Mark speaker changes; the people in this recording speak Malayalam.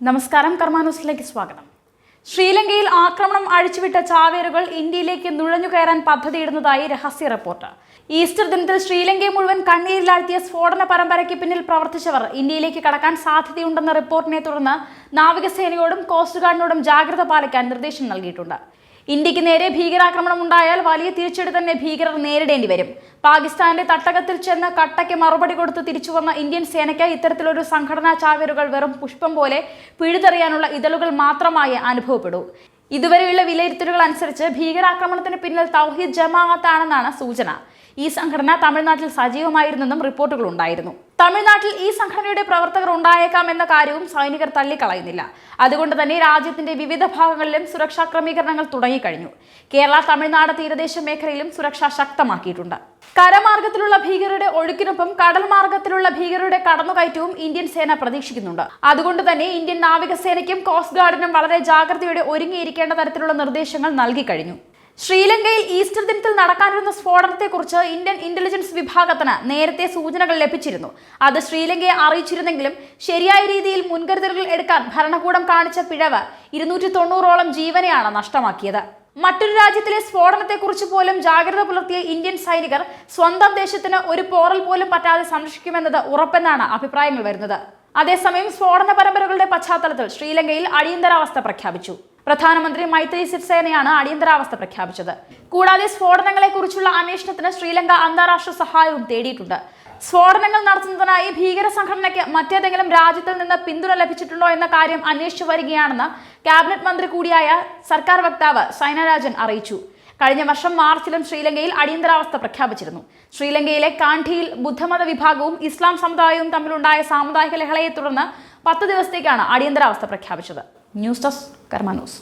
Speaker 1: നമസ്കാരം കർമാന്യൂസിലേക്ക് സ്വാഗതം. ശ്രീലങ്കയിൽ ആക്രമണം അഴിച്ചുവിട്ട ചാവേറുകൾ ഇന്ത്യയിലേക്ക് നുഴഞ്ഞു കയറാൻ പദ്ധതിയിടുന്നതായി രഹസ്യ റിപ്പോർട്ട്. ഈസ്റ്റർ ദിനത്തിൽ ശ്രീലങ്കയെ മുഴുവൻ കണ്ണീരിലാഴ്ത്തിയ സ്ഫോടന പരമ്പരയ്ക്ക് പിന്നിൽ പ്രവർത്തിച്ചവർ ഇന്ത്യയിലേക്ക് കടക്കാൻ സാധ്യതയുണ്ടെന്ന റിപ്പോർട്ടിനെ തുടർന്ന് നാവികസേനയോടും കോസ്റ്റ് ഗാർഡിനോടും ജാഗ്രത പാലിക്കാൻ നിർദ്ദേശം നൽകിയിട്ടുണ്ട്. ഇന്ത്യയ്ക്ക് നേരെ ഭീകരാക്രമണം ഉണ്ടായാൽ വലിയ തിരിച്ചടി തന്നെ ഭീകരർ നേരിടേണ്ടി വരും. പാകിസ്ഥാന്റെ തട്ടകത്തിൽ ചെന്ന് കട്ടയ്ക്ക് മറുപടി കൊടുത്ത് തിരിച്ചു വന്ന ഇന്ത്യൻ സേനയ്ക്ക് ഇത്തരത്തിലൊരു സംഘടനാ ചാവേരുകൾ വെറും പുഷ്പം പോലെ പിഴുതെറിയാനുള്ള ഇതളുകൾ മാത്രമായി അനുഭവപ്പെടൂ. ഇതുവരെയുള്ള വിലയിരുത്തലുകൾ അനുസരിച്ച് ഭീകരാക്രമണത്തിന് പിന്നിൽ തൗഹീദ് ജമാഅത്താണെന്നാണ് സൂചന. ഈ സംഘടന തമിഴ്നാട്ടിൽ സജീവമായിരുന്നെന്നും റിപ്പോർട്ടുകൾ ഉണ്ടായിരുന്നു തമിഴ്നാട്ടിൽ ഈ സംഘടനയുടെ പ്രവർത്തകർ ഉണ്ടായേക്കാം എന്ന കാര്യവും സൈനികർ തള്ളിക്കളയുന്നില്ല. അതുകൊണ്ട് തന്നെ രാജ്യത്തിന്റെ വിവിധ ഭാഗങ്ങളിലും സുരക്ഷാ ക്രമീകരണങ്ങൾ തുടങ്ങിക്കഴിഞ്ഞു. കേരള തമിഴ്നാട് തീരദേശ മേഖലയിലും സുരക്ഷ ശക്തമാക്കിയിട്ടുണ്ട്. കരമാർഗത്തിലുള്ള ഭീകരരുടെ ഒഴുക്കിനൊപ്പം കടൽ മാർഗത്തിലുള്ള ഭീകരരുടെ കടന്നുകയറ്റവും ഇന്ത്യൻ സേന പ്രതീക്ഷിക്കുന്നുണ്ട്. അതുകൊണ്ട് തന്നെ ഇന്ത്യൻ നാവികസേനയ്ക്കും കോസ്റ്റ് ഗാർഡിനും വളരെ ജാഗ്രതയോടെ ഒരുങ്ങിയിരിക്കേണ്ട തരത്തിലുള്ള നിർദ്ദേശങ്ങൾ നൽകി കഴിഞ്ഞു ശ്രീലങ്കയിൽ ഈസ്റ്റർ ദിനത്തിൽ നടക്കാനിരുന്ന സ്ഫോടനത്തെക്കുറിച്ച് ഇന്ത്യൻ ഇന്റലിജൻസ് വിഭാഗത്തിന് നേരത്തെ സൂചനകൾ ലഭിച്ചിരുന്നു. അത് ശ്രീലങ്കയെ അറിയിച്ചിരുന്നെങ്കിലും ശരിയായ രീതിയിൽ മുൻകരുതലുകൾ എടുക്കാൻ ഭരണകൂടം കാണിച്ച പിഴവ് ഇരുന്നൂറ്റി തൊണ്ണൂറോളം ജീവനെയാണ് നഷ്ടമാക്കിയത്. മറ്റൊരു രാജ്യത്തിലെ സ്ഫോടനത്തെക്കുറിച്ച് പോലും ജാഗ്രത പുലർത്തിയ ഇന്ത്യൻ സൈനികർ സ്വന്തം ദേശത്തിന് ഒരു പോറൽ പോലും പറ്റാതെ സംരക്ഷിക്കുമെന്നത് ഉറപ്പെന്നാണ് അഭിപ്രായങ്ങൾ വരുന്നത്. അതേസമയം സ്ഫോടന പരമ്പരകളുടെ പശ്ചാത്തലത്തിൽ ശ്രീലങ്കയിൽ അടിയന്തരാവസ്ഥ പ്രഖ്യാപിച്ചു. പ്രധാനമന്ത്രി മൈത്രി സിരിസേനയാണ് അടിയന്തരാവസ്ഥ പ്രഖ്യാപിച്ചത്. കൂടാതെ സ്ഫോടനങ്ങളെക്കുറിച്ചുള്ള അന്വേഷണത്തിന് ശ്രീലങ്ക അന്താരാഷ്ട്ര സഹായവും തേടിയിട്ടുണ്ട്. സ്ഫോടനങ്ങൾ നടത്തുന്നതിനായി ഭീകര സംഘടനയ്ക്ക് മറ്റേതെങ്കിലും രാജ്യത്തിൽ നിന്ന് പിന്തുണ ലഭിച്ചിട്ടുണ്ടോ എന്ന കാര്യം അന്വേഷിച്ചു വരികയാണെന്ന് ക്യാബിനറ്റ് മന്ത്രി കൂടിയായ സർക്കാർ വക്താവ് സൈനരാജൻ അറിയിച്ചു. കഴിഞ്ഞ വർഷം മാർച്ചിലും ശ്രീലങ്കയിൽ അടിയന്തരാവസ്ഥ പ്രഖ്യാപിച്ചിരുന്നു. ശ്രീലങ്കയിലെ കാണ്ഠിയിൽ ബുദ്ധമത വിഭാഗവും ഇസ്ലാം സമുദായവും തമ്മിലുണ്ടായ സാമുദായിക ലഹളയെ തുടർന്ന് പത്ത് ദിവസത്തേക്കാണ് അടിയന്തരാവസ്ഥ പ്രഖ്യാപിച്ചത്. News desk Karma news.